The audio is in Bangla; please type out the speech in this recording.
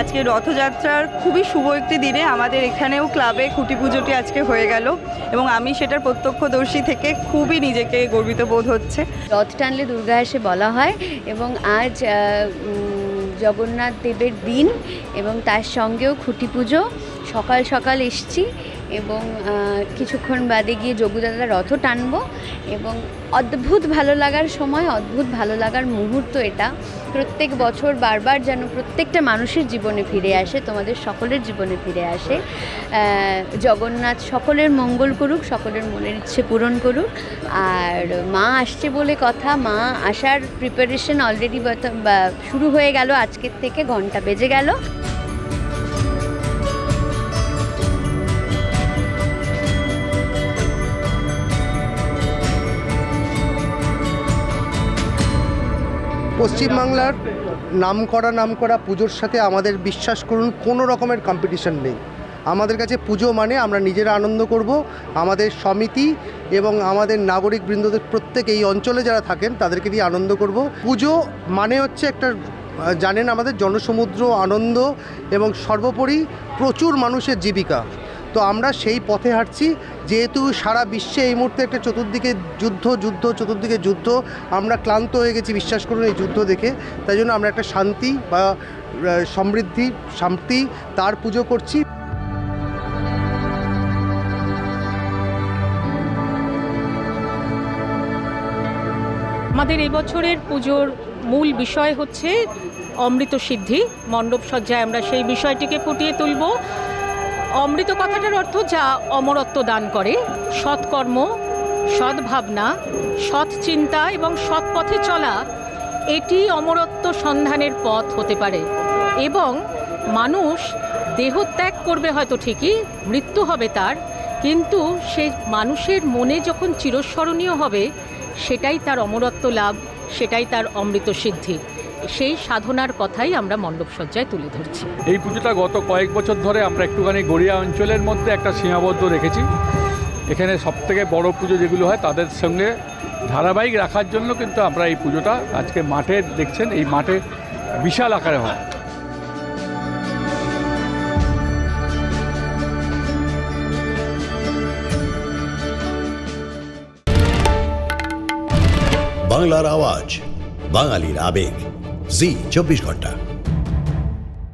আজকে রথযাত্রার খুবই শুভ একটি দিনে আমাদের এখানেও ক্লাবে খুঁটি পুজোটি আজকে হয়ে গেল এবং আমি সেটার প্রত্যক্ষদর্শী থেকে খুবই নিজেকে গর্বিত বোধ হচ্ছে। রথ টানলে দুর্গা এসে বলা হয় এবং আজ জগন্নাথ দেবের দিন এবং তার সঙ্গেও খুঁটি পুজো। সকাল সকাল এসছি এবং কিছুক্ষণ বাদে গিয়ে যোগুদাদা রথও টানবো এবং অদ্ভুত ভালো লাগার সময়, অদ্ভুত ভালো লাগার মুহূর্ত এটা। প্রত্যেক বছর বারবার যেন প্রত্যেকটা মানুষের জীবনে ফিরে আসে, তোমাদের সকলের জীবনে ফিরে আসে। জগন্নাথ সকলের মঙ্গল করুক, সকলের মনের ইচ্ছে পূরণ করুক। আর মা আসছে বলে কথা, মা আসার প্রিপারেশন অলরেডি শুরু হয়ে গেল, আজকের থেকে ঘণ্টা বেজে গেল। পশ্চিমবাংলার নামকরা নামকরা পুজোর সাথে আমাদের বিশ্বাস করুন, কোনো রকমের কম্পিটিশন নেই। আমাদের কাছে পুজো মানে আমরা নিজেরা আনন্দ করব, আমাদের সমিতি এবং আমাদের নাগরিক বৃন্দদের প্রত্যেক এই অঞ্চলে যারা থাকেন, তাদেরকে দিয়ে আনন্দ করব। পুজো মানে হচ্ছে একটা জানেন আমাদের জনসমুদ্র, আনন্দ এবং সর্বোপরি প্রচুর মানুষের জীবিকা। তো আমরা সেই পথে হাঁটছি। যেহেতু সারা বিশ্বে এই মুহূর্তে একটা চতুর্দিকে যুদ্ধ যুদ্ধ, চতুর্দিকে যুদ্ধ, আমরা ক্লান্ত হয়ে গেছি, বিশ্বাস করুন এই যুদ্ধ দেখে। তাই জন্য আমরা একটা শান্তি বা সমৃদ্ধি, শান্তি তার পুজো করছি। আমাদের এবছরের পুজোর মূল বিষয় হচ্ছে অমৃত সিদ্ধি। মণ্ডপ সজ্জায় আমরা সেই বিষয়টিকে ফুটিয়ে তুলব। অমৃত কথাটার অর্থ যা অমরত্ব দান করে, সৎকর্ম, সদ্ভাবনা সৎ চিন্তা এবং সৎ পথে চলা, এটি অমরত্ব সন্ধানের পথ হতে পারে। এবং মানুষ দেহত্যাগ করবে হয়তো ঠিকই, মৃত্যু হবে তার, কিন্তু সে মানুষের মনে যখন চিরস্মরণীয় হবে, সেটাই তার অমরত্ব লাভ, সেটাই তার অমৃত সিদ্ধি। সেই সাধনার কথাই আমরা মণ্ডপসজ্জায় তুলে ধরছি। এই পুজোটা গত কয়েক বছর ধরে আমরা একটুখানি গড়িয়া অঞ্চলের মধ্যে একটা সীমাবদ্ধ রেখেছি। এখানে সবথেকে বড় পুজো যেগুলো হয় তাদের সঙ্গে ধারাবাহিক রাখার জন্য কিন্তু আমরা এই পুজোটা আজকে মাঠে দেখছেন এই মাঠে বিশাল আকারে হয়। বাংলার আওয়াজ বাঙালির আবেগ। জি চব্বিশ ঘণ্টা।